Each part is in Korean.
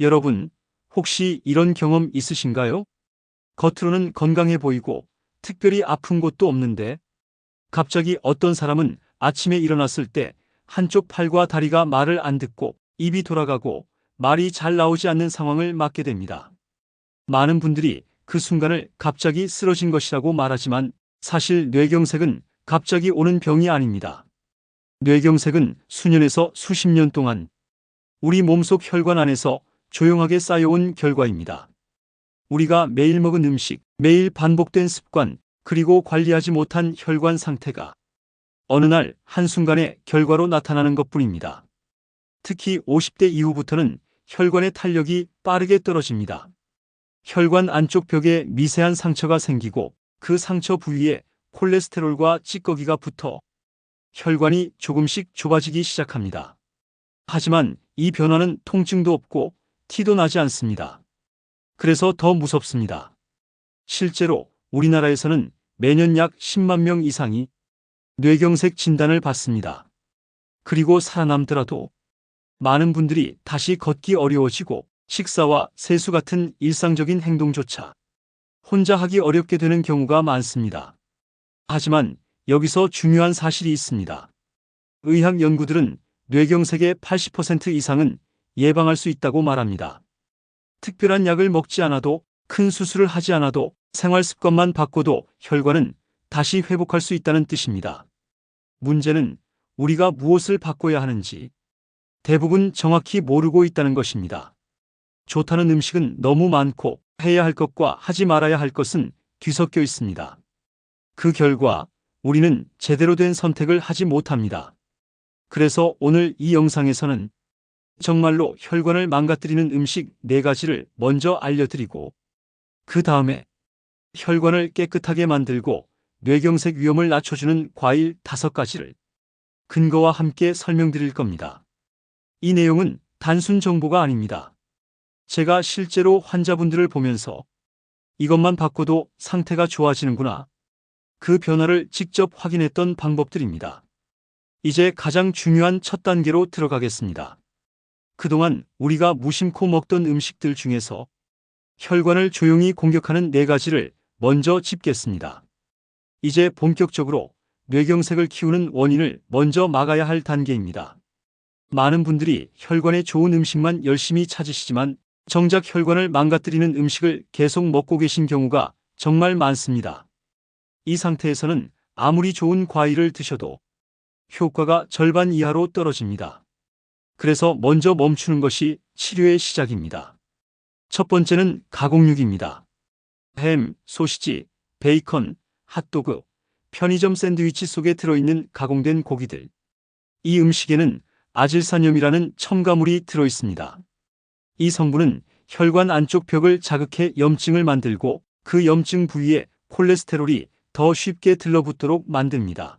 여러분, 혹시 이런 경험 있으신가요? 겉으로는 건강해 보이고 특별히 아픈 곳도 없는데 갑자기 어떤 사람은 아침에 일어났을 때 한쪽 팔과 다리가 말을 안 듣고 입이 돌아가고 말이 잘 나오지 않는 상황을 맞게 됩니다. 많은 분들이 그 순간을 갑자기 쓰러진 것이라고 말하지만 사실 뇌경색은 갑자기 오는 병이 아닙니다. 뇌경색은 수년에서 수십 년 동안 우리 몸속 혈관 안에서 조용하게 쌓여온 결과입니다. 우리가 매일 먹은 음식, 매일 반복된 습관, 그리고 관리하지 못한 혈관 상태가 어느 날 한순간에 결과로 나타나는 것 뿐입니다. 특히 50대 이후부터는 혈관의 탄력이 빠르게 떨어집니다. 혈관 안쪽 벽에 미세한 상처가 생기고 그 상처 부위에 콜레스테롤과 찌꺼기가 붙어 혈관이 조금씩 좁아지기 시작합니다. 하지만 이 변화는 통증도 없고 티도 나지 않습니다. 그래서 더 무섭습니다. 실제로 우리나라에서는 매년 약 10만 명 이상이 뇌경색 진단을 받습니다. 그리고 살아남더라도 많은 분들이 다시 걷기 어려워지고 식사와 세수 같은 일상적인 행동조차 혼자 하기 어렵게 되는 경우가 많습니다. 하지만 여기서 중요한 사실이 있습니다. 의학 연구들은 뇌경색의 80% 이상은 예방할 수 있다고 말합니다. 특별한 약을 먹지 않아도 큰 수술을 하지 않아도 생활 습관만 바꿔도 혈관은 다시 회복할 수 있다는 뜻입니다. 문제는 우리가 무엇을 바꿔야 하는지 대부분 정확히 모르고 있다는 것입니다. 좋다는 음식은 너무 많고 해야 할 것과 하지 말아야 할 것은 뒤섞여 있습니다. 그 결과 우리는 제대로 된 선택을 하지 못합니다. 그래서 오늘 이 영상에서는 정말로 혈관을 망가뜨리는 음식 4가지를 먼저 알려드리고 그 다음에 혈관을 깨끗하게 만들고 뇌경색 위험을 낮춰주는 과일 5가지를 근거와 함께 설명드릴 겁니다. 이 내용은 단순 정보가 아닙니다. 제가 실제로 환자분들을 보면서 이것만 바꿔도 상태가 좋아지는구나. 그 변화를 직접 확인했던 방법들입니다. 이제 가장 중요한 첫 단계로 들어가겠습니다. 그동안 우리가 무심코 먹던 음식들 중에서 혈관을 조용히 공격하는 네 가지를 먼저 짚겠습니다. 이제 본격적으로 뇌경색을 키우는 원인을 먼저 막아야 할 단계입니다. 많은 분들이 혈관에 좋은 음식만 열심히 찾으시지만 정작 혈관을 망가뜨리는 음식을 계속 먹고 계신 경우가 정말 많습니다. 이 상태에서는 아무리 좋은 과일을 드셔도 효과가 절반 이하로 떨어집니다. 그래서 먼저 멈추는 것이 치료의 시작입니다. 첫 번째는 가공육입니다. 햄, 소시지, 베이컨, 핫도그, 편의점 샌드위치 속에 들어있는 가공된 고기들. 이 음식에는 아질산염이라는 첨가물이 들어있습니다. 이 성분은 혈관 안쪽 벽을 자극해 염증을 만들고 그 염증 부위에 콜레스테롤이 더 쉽게 들러붙도록 만듭니다.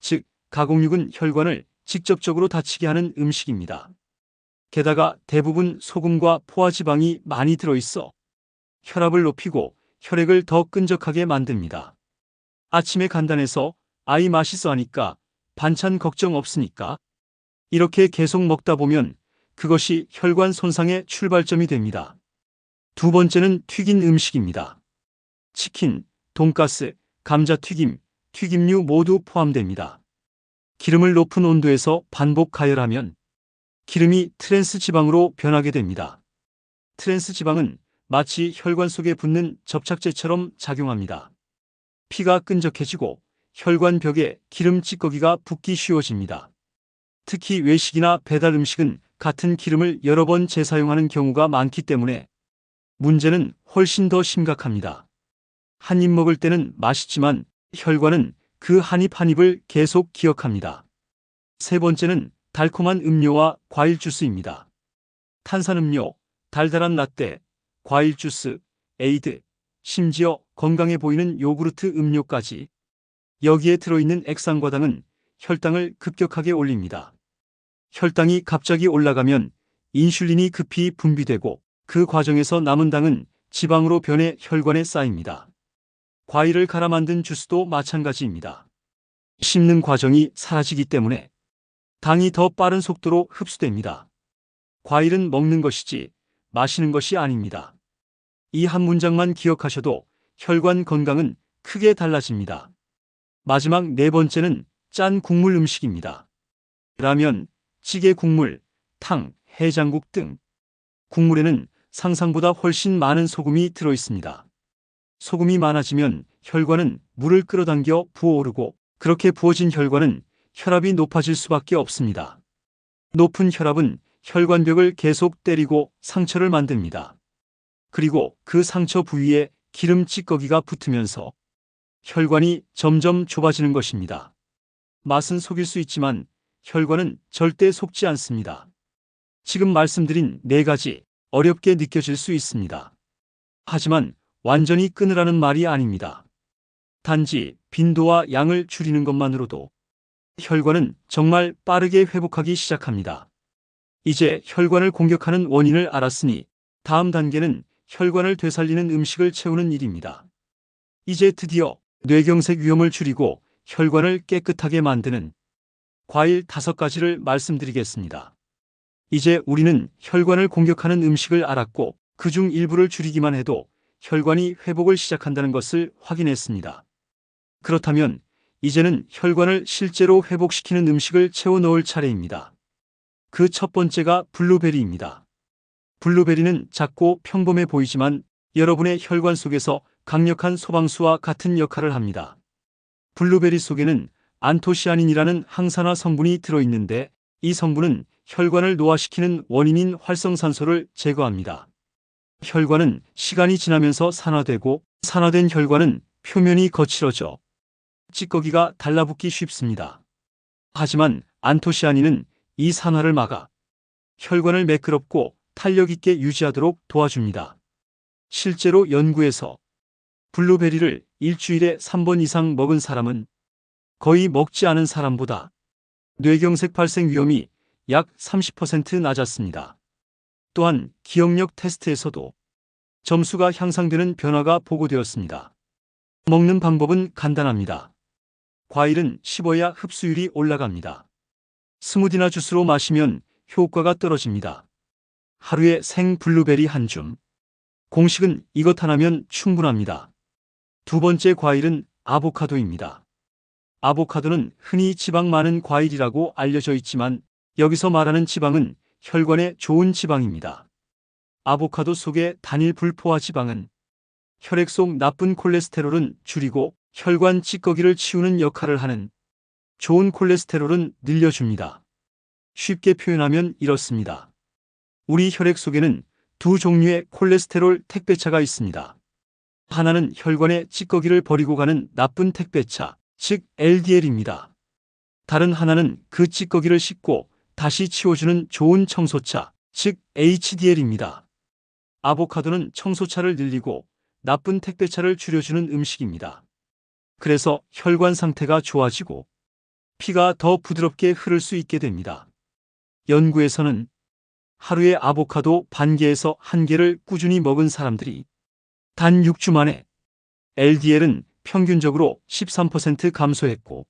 즉, 가공육은 혈관을 직접적으로 다치게 하는 음식입니다. 게다가 대부분 소금과 포화지방이 많이 들어있어 혈압을 높이고 혈액을 더 끈적하게 만듭니다. 아침에 간단해서 아이 맛있어 하니까 반찬 걱정 없으니까 이렇게 계속 먹다 보면 그것이 혈관 손상의 출발점이 됩니다. 두 번째는 튀긴 음식입니다. 치킨, 돈가스, 감자튀김, 튀김류 모두 포함됩니다. 기름을 높은 온도에서 반복 가열하면 기름이 트랜스 지방으로 변하게 됩니다. 트랜스 지방은 마치 혈관 속에 붙는 접착제처럼 작용합니다. 피가 끈적해지고 혈관 벽에 기름 찌꺼기가 붙기 쉬워집니다. 특히 외식이나 배달 음식은 같은 기름을 여러 번 재사용하는 경우가 많기 때문에 문제는 훨씬 더 심각합니다. 한 입 먹을 때는 맛있지만 혈관은 그 한입 한 입을 계속 기억합니다. 세 번째는 달콤한 음료와 과일 주스입니다. 탄산음료, 달달한 라떼, 과일 주스, 에이드, 심지어 건강해 보이는 요구르트 음료까지 여기에 들어있는 액상과당은 혈당을 급격하게 올립니다. 혈당이 갑자기 올라가면 인슐린이 급히 분비되고 그 과정에서 남은 당은 지방으로 변해 혈관에 쌓입니다. 과일을 갈아 만든 주스도 마찬가지입니다. 씹는 과정이 사라지기 때문에 당이 더 빠른 속도로 흡수됩니다. 과일은 먹는 것이지 마시는 것이 아닙니다. 이 한 문장만 기억하셔도 혈관 건강은 크게 달라집니다. 마지막 네 번째는 짠 국물 음식입니다. 라면, 찌개 국물, 탕, 해장국 등 국물에는 상상보다 훨씬 많은 소금이 들어 있습니다. 소금이 많아지면 혈관은 물을 끌어당겨 부어오르고 그렇게 부어진 혈관은 혈압이 높아질 수밖에 없습니다. 높은 혈압은 혈관벽을 계속 때리고 상처를 만듭니다. 그리고 그 상처 부위에 기름 찌꺼기가 붙으면서 혈관이 점점 좁아지는 것입니다. 맛은 속일 수 있지만 혈관은 절대 속지 않습니다. 지금 말씀드린 네 가지 어렵게 느껴질 수 있습니다. 하지만 완전히 끊으라는 말이 아닙니다. 단지 빈도와 양을 줄이는 것만으로도 혈관은 정말 빠르게 회복하기 시작합니다. 이제 혈관을 공격하는 원인을 알았으니 다음 단계는 혈관을 되살리는 음식을 채우는 일입니다. 이제 드디어 뇌경색 위험을 줄이고 혈관을 깨끗하게 만드는 과일 다섯 가지를 말씀드리겠습니다. 이제 우리는 혈관을 공격하는 음식을 알았고 그 중 일부를 줄이기만 해도 혈관이 회복을 시작한다는 것을 확인했습니다. 그렇다면 이제는 혈관을 실제로 회복시키는 음식을 채워 넣을 차례입니다. 그 첫 번째가 블루베리입니다. 블루베리는 작고 평범해 보이지만 여러분의 혈관 속에서 강력한 소방수와 같은 역할을 합니다. 블루베리 속에는 안토시아닌이라는 항산화 성분이 들어있는데 이 성분은 혈관을 노화시키는 원인인 활성산소를 제거합니다. 혈관은 시간이 지나면서 산화되고 산화된 혈관은 표면이 거칠어져 찌꺼기가 달라붙기 쉽습니다. 하지만 안토시아닌은 이 산화를 막아 혈관을 매끄럽고 탄력 있게 유지하도록 도와줍니다. 실제로 연구에서 블루베리를 일주일에 3번 이상 먹은 사람은 거의 먹지 않은 사람보다 뇌경색 발생 위험이 약 30% 낮았습니다. 또한 기억력 테스트에서도 점수가 향상되는 변화가 보고되었습니다. 먹는 방법은 간단합니다. 과일은 씹어야 흡수율이 올라갑니다. 스무디나 주스로 마시면 효과가 떨어집니다. 하루에 생 블루베리 한 줌. 공식은 이것 하나면 충분합니다. 두 번째 과일은 아보카도입니다. 아보카도는 흔히 지방 많은 과일이라고 알려져 있지만 여기서 말하는 지방은 혈관에 좋은 지방입니다. 아보카도 속의 단일 불포화 지방은 혈액 속 나쁜 콜레스테롤은 줄이고 혈관 찌꺼기를 치우는 역할을 하는 좋은 콜레스테롤은 늘려줍니다. 쉽게 표현하면 이렇습니다. 우리 혈액 속에는 두 종류의 콜레스테롤 택배차가 있습니다. 하나는 혈관의 찌꺼기를 버리고 가는 나쁜 택배차, 즉 LDL입니다. 다른 하나는 그 찌꺼기를 씻고 다시 치워주는 좋은 청소차, 즉 HDL입니다. 아보카도는 청소차를 늘리고 나쁜 택배차를 줄여주는 음식입니다. 그래서 혈관 상태가 좋아지고 피가 더 부드럽게 흐를 수 있게 됩니다. 연구에서는 하루에 아보카도 반 개에서 한 개를 꾸준히 먹은 사람들이 단 6주 만에 LDL은 평균적으로 13% 감소했고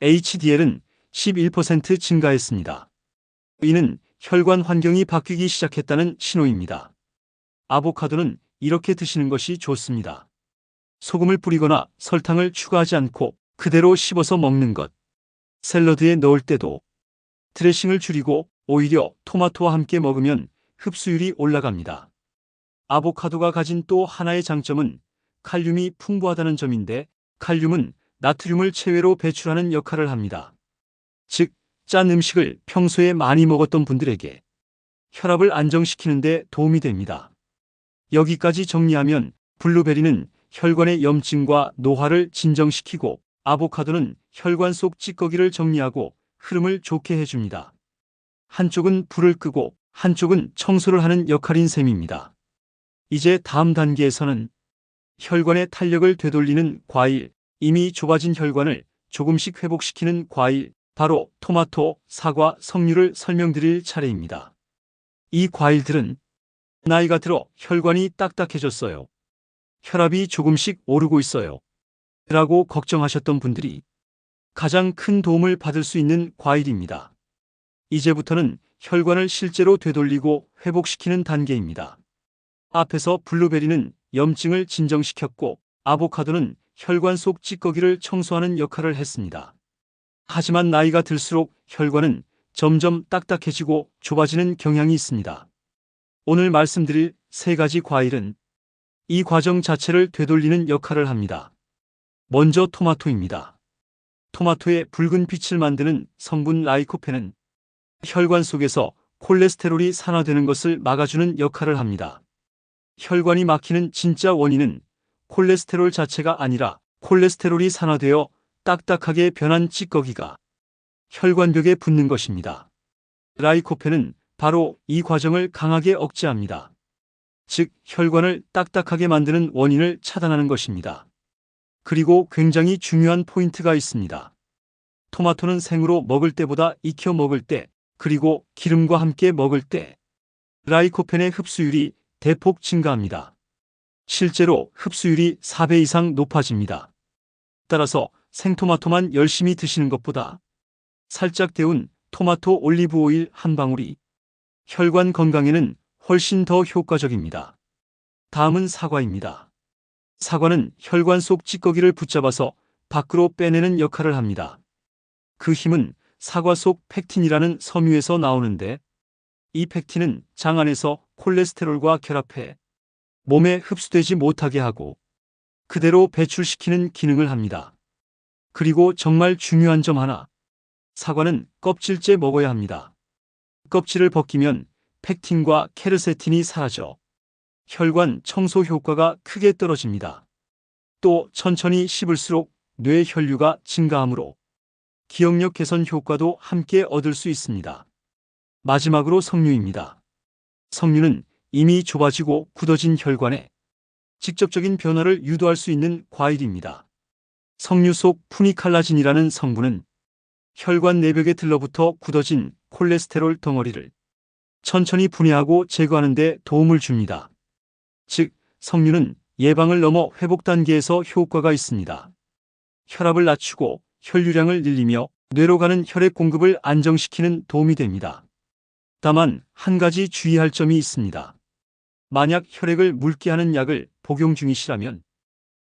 HDL은 11% 증가했습니다. 이는 혈관 환경이 바뀌기 시작했다는 신호입니다. 아보카도는 이렇게 드시는 것이 좋습니다. 소금을 뿌리거나 설탕을 추가하지 않고 그대로 씹어서 먹는 것. 샐러드에 넣을 때도 드레싱을 줄이고 오히려 토마토와 함께 먹으면 흡수율이 올라갑니다. 아보카도가 가진 또 하나의 장점은 칼륨이 풍부하다는 점인데 칼륨은 나트륨을 체외로 배출하는 역할을 합니다. 즉, 짠 음식을 평소에 많이 먹었던 분들에게 혈압을 안정시키는데 도움이 됩니다. 여기까지 정리하면 블루베리는 혈관의 염증과 노화를 진정시키고 아보카도는 혈관 속 찌꺼기를 정리하고 흐름을 좋게 해줍니다. 한쪽은 불을 끄고 한쪽은 청소를 하는 역할인 셈입니다. 이제 다음 단계에서는 혈관의 탄력을 되돌리는 과일, 이미 좁아진 혈관을 조금씩 회복시키는 과일, 바로 토마토, 사과, 석류를 설명드릴 차례입니다. 이 과일들은 나이가 들어 혈관이 딱딱해졌어요. 혈압이 조금씩 오르고 있어요. 라고 걱정하셨던 분들이 가장 큰 도움을 받을 수 있는 과일입니다. 이제부터는 혈관을 실제로 되돌리고 회복시키는 단계입니다. 앞에서 블루베리는 염증을 진정시켰고 아보카도는 혈관 속 찌꺼기를 청소하는 역할을 했습니다. 하지만 나이가 들수록 혈관은 점점 딱딱해지고 좁아지는 경향이 있습니다. 오늘 말씀드릴 세 가지 과일은 이 과정 자체를 되돌리는 역할을 합니다. 먼저 토마토입니다. 토마토의 붉은 빛을 만드는 성분 라이코펜은 혈관 속에서 콜레스테롤이 산화되는 것을 막아주는 역할을 합니다. 혈관이 막히는 진짜 원인은 콜레스테롤 자체가 아니라 콜레스테롤이 산화되어 딱딱하게 변한 찌꺼기가 혈관벽에 붙는 것입니다. 라이코펜은 바로 이 과정을 강하게 억제합니다. 즉, 혈관을 딱딱하게 만드는 원인을 차단하는 것입니다. 그리고 굉장히 중요한 포인트가 있습니다. 토마토는 생으로 먹을 때보다 익혀 먹을 때, 그리고 기름과 함께 먹을 때, 라이코펜의 흡수율이 대폭 증가합니다. 실제로 흡수율이 4배 이상 높아집니다. 따라서 생토마토만 열심히 드시는 것보다 살짝 데운 토마토 올리브 오일 한 방울이 혈관 건강에는 훨씬 더 효과적입니다. 다음은 사과입니다. 사과는 혈관 속 찌꺼기를 붙잡아서 밖으로 빼내는 역할을 합니다. 그 힘은 사과 속 팩틴이라는 섬유에서 나오는데 이 팩틴은 장 안에서 콜레스테롤과 결합해 몸에 흡수되지 못하게 하고 그대로 배출시키는 기능을 합니다. 그리고 정말 중요한 점 하나. 사과는 껍질째 먹어야 합니다. 껍질을 벗기면 팩틴과 케르세틴이 사라져 혈관 청소 효과가 크게 떨어집니다. 또 천천히 씹을수록 뇌 혈류가 증가하므로 기억력 개선 효과도 함께 얻을 수 있습니다. 마지막으로 석류입니다. 석류는 이미 좁아지고 굳어진 혈관에 직접적인 변화를 유도할 수 있는 과일입니다. 석류 속 푸니칼라진이라는 성분은 혈관 내벽에 들러붙어 굳어진 콜레스테롤 덩어리를 천천히 분해하고 제거하는 데 도움을 줍니다. 즉, 석류는 예방을 넘어 회복 단계에서 효과가 있습니다. 혈압을 낮추고 혈류량을 늘리며 뇌로 가는 혈액 공급을 안정시키는 도움이 됩니다. 다만 한 가지 주의할 점이 있습니다. 만약 혈액을 묽게 하는 약을 복용 중이시라면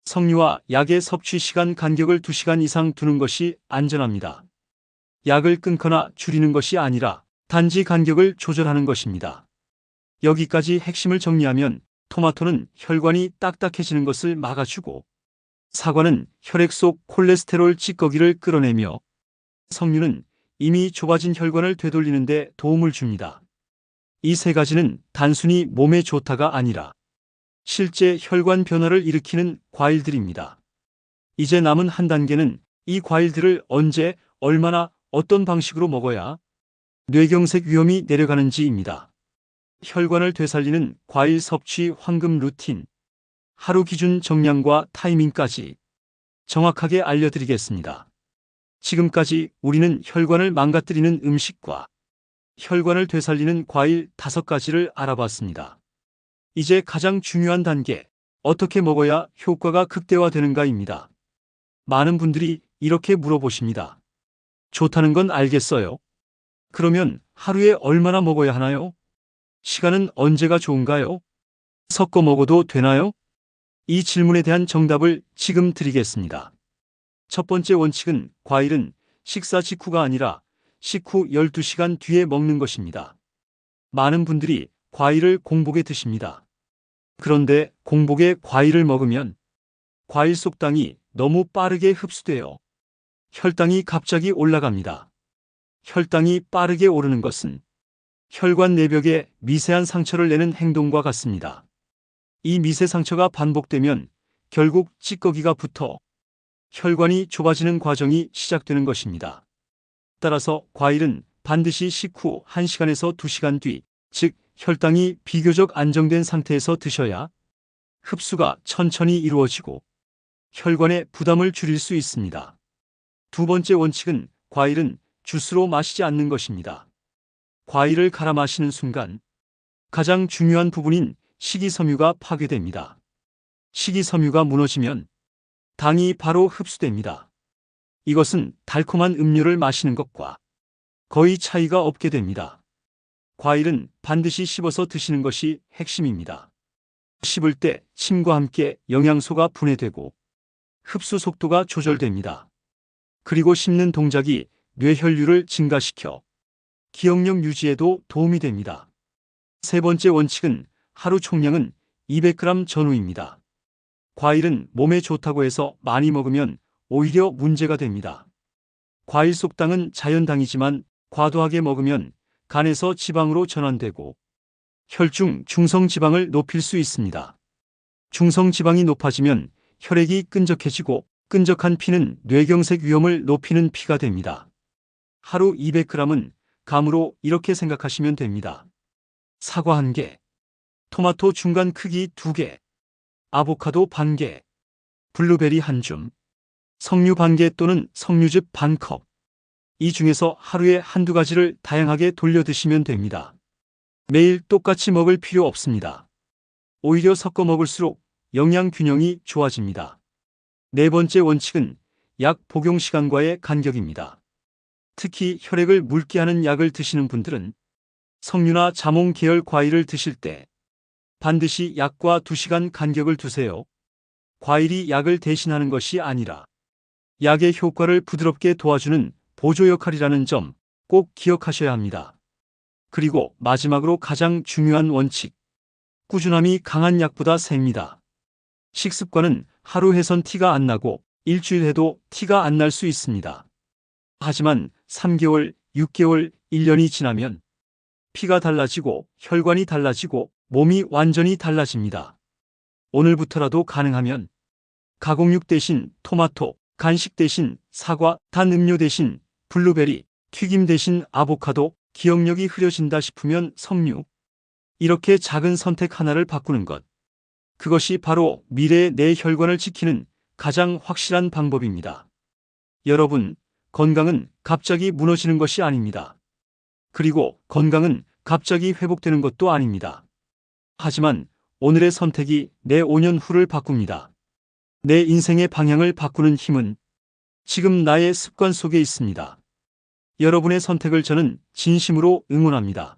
석류와 약의 섭취 시간 간격을 2시간 이상 두는 것이 안전합니다. 약을 끊거나 줄이는 것이 아니라 단지 간격을 조절하는 것입니다. 여기까지 핵심을 정리하면 토마토는 혈관이 딱딱해지는 것을 막아주고 사과는 혈액 속 콜레스테롤 찌꺼기를 끌어내며 석류는 이미 좁아진 혈관을 되돌리는 데 도움을 줍니다. 이 세 가지는 단순히 몸에 좋다가 아니라 실제 혈관 변화를 일으키는 과일들입니다. 이제 남은 한 단계는 이 과일들을 언제, 얼마나, 어떤 방식으로 먹어야 뇌경색 위험이 내려가는지입니다. 혈관을 되살리는 과일 섭취 황금 루틴, 하루 기준 정량과 타이밍까지 정확하게 알려드리겠습니다. 지금까지 우리는 혈관을 망가뜨리는 음식과 혈관을 되살리는 과일 다섯 가지를 알아봤습니다. 이제 가장 중요한 단계, 어떻게 먹어야 효과가 극대화되는가입니다. 많은 분들이 이렇게 물어보십니다. 좋다는 건 알겠어요. 그러면 하루에 얼마나 먹어야 하나요? 시간은 언제가 좋은가요? 섞어 먹어도 되나요? 이 질문에 대한 정답을 지금 드리겠습니다. 첫 번째 원칙은 과일은 식사 직후가 아니라 식후 12시간 뒤에 먹는 것입니다. 많은 분들이 과일을 공복에 드십니다. 그런데 공복에 과일을 먹으면 과일 속당이 너무 빠르게 흡수되어 혈당이 갑자기 올라갑니다. 혈당이 빠르게 오르는 것은 혈관 내벽에 미세한 상처를 내는 행동과 같습니다. 이 미세 상처가 반복되면 결국 찌꺼기가 붙어 혈관이 좁아지는 과정이 시작되는 것입니다. 따라서 과일은 반드시 식후 1시간에서 2시간 뒤, 즉 혈당이 비교적 안정된 상태에서 드셔야 흡수가 천천히 이루어지고 혈관의 부담을 줄일 수 있습니다. 두 번째 원칙은 과일은 주스로 마시지 않는 것입니다. 과일을 갈아 마시는 순간 가장 중요한 부분인 식이섬유가 파괴됩니다. 식이섬유가 무너지면 당이 바로 흡수됩니다. 이것은 달콤한 음료를 마시는 것과 거의 차이가 없게 됩니다. 과일은 반드시 씹어서 드시는 것이 핵심입니다. 씹을 때 침과 함께 영양소가 분해되고 흡수 속도가 조절됩니다. 그리고 씹는 동작이 뇌혈류를 증가시켜 기억력 유지에도 도움이 됩니다. 세 번째 원칙은 하루 총량은 200g 전후입니다. 과일은 몸에 좋다고 해서 많이 먹으면 오히려 문제가 됩니다. 과일 속당은 자연당이지만 과도하게 먹으면 간에서 지방으로 전환되고 혈중 중성 지방을 높일 수 있습니다. 중성 지방이 높아지면 혈액이 끈적해지고 끈적한 피는 뇌경색 위험을 높이는 피가 됩니다. 하루 200g은 감으로 이렇게 생각하시면 됩니다. 사과 1개, 토마토 중간 크기 2개, 아보카도 반개, 블루베리 한 줌, 석류 반개 또는 석류즙 반 컵. 이 중에서 하루에 한두 가지를 다양하게 돌려 드시면 됩니다. 매일 똑같이 먹을 필요 없습니다. 오히려 섞어 먹을수록 영양 균형이 좋아집니다. 네 번째 원칙은 약 복용 시간과의 간격입니다. 특히 혈액을 묽게 하는 약을 드시는 분들은 석류나 자몽 계열 과일을 드실 때 반드시 약과 2시간 간격을 두세요. 과일이 약을 대신하는 것이 아니라 약의 효과를 부드럽게 도와주는 보조 역할이라는 점 꼭 기억하셔야 합니다. 그리고 마지막으로 가장 중요한 원칙. 꾸준함이 강한 약보다 셉니다. 식습관은 하루 해선 티가 안 나고 일주일 해도 티가 안 날 수 있습니다. 하지만 3개월, 6개월, 1년이 지나면 피가 달라지고 혈관이 달라지고 몸이 완전히 달라집니다. 오늘부터라도 가능하면 가공육 대신 토마토, 간식 대신 사과, 단 음료 대신 블루베리, 튀김 대신 아보카도, 기억력이 흐려진다 싶으면 석류. 이렇게 작은 선택 하나를 바꾸는 것. 그것이 바로 미래의 내 혈관을 지키는 가장 확실한 방법입니다. 여러분, 건강은 갑자기 무너지는 것이 아닙니다. 그리고 건강은 갑자기 회복되는 것도 아닙니다. 하지만 오늘의 선택이 내 5년 후를 바꿉니다. 내 인생의 방향을 바꾸는 힘은 지금 나의 습관 속에 있습니다. 여러분의 선택을 저는 진심으로 응원합니다.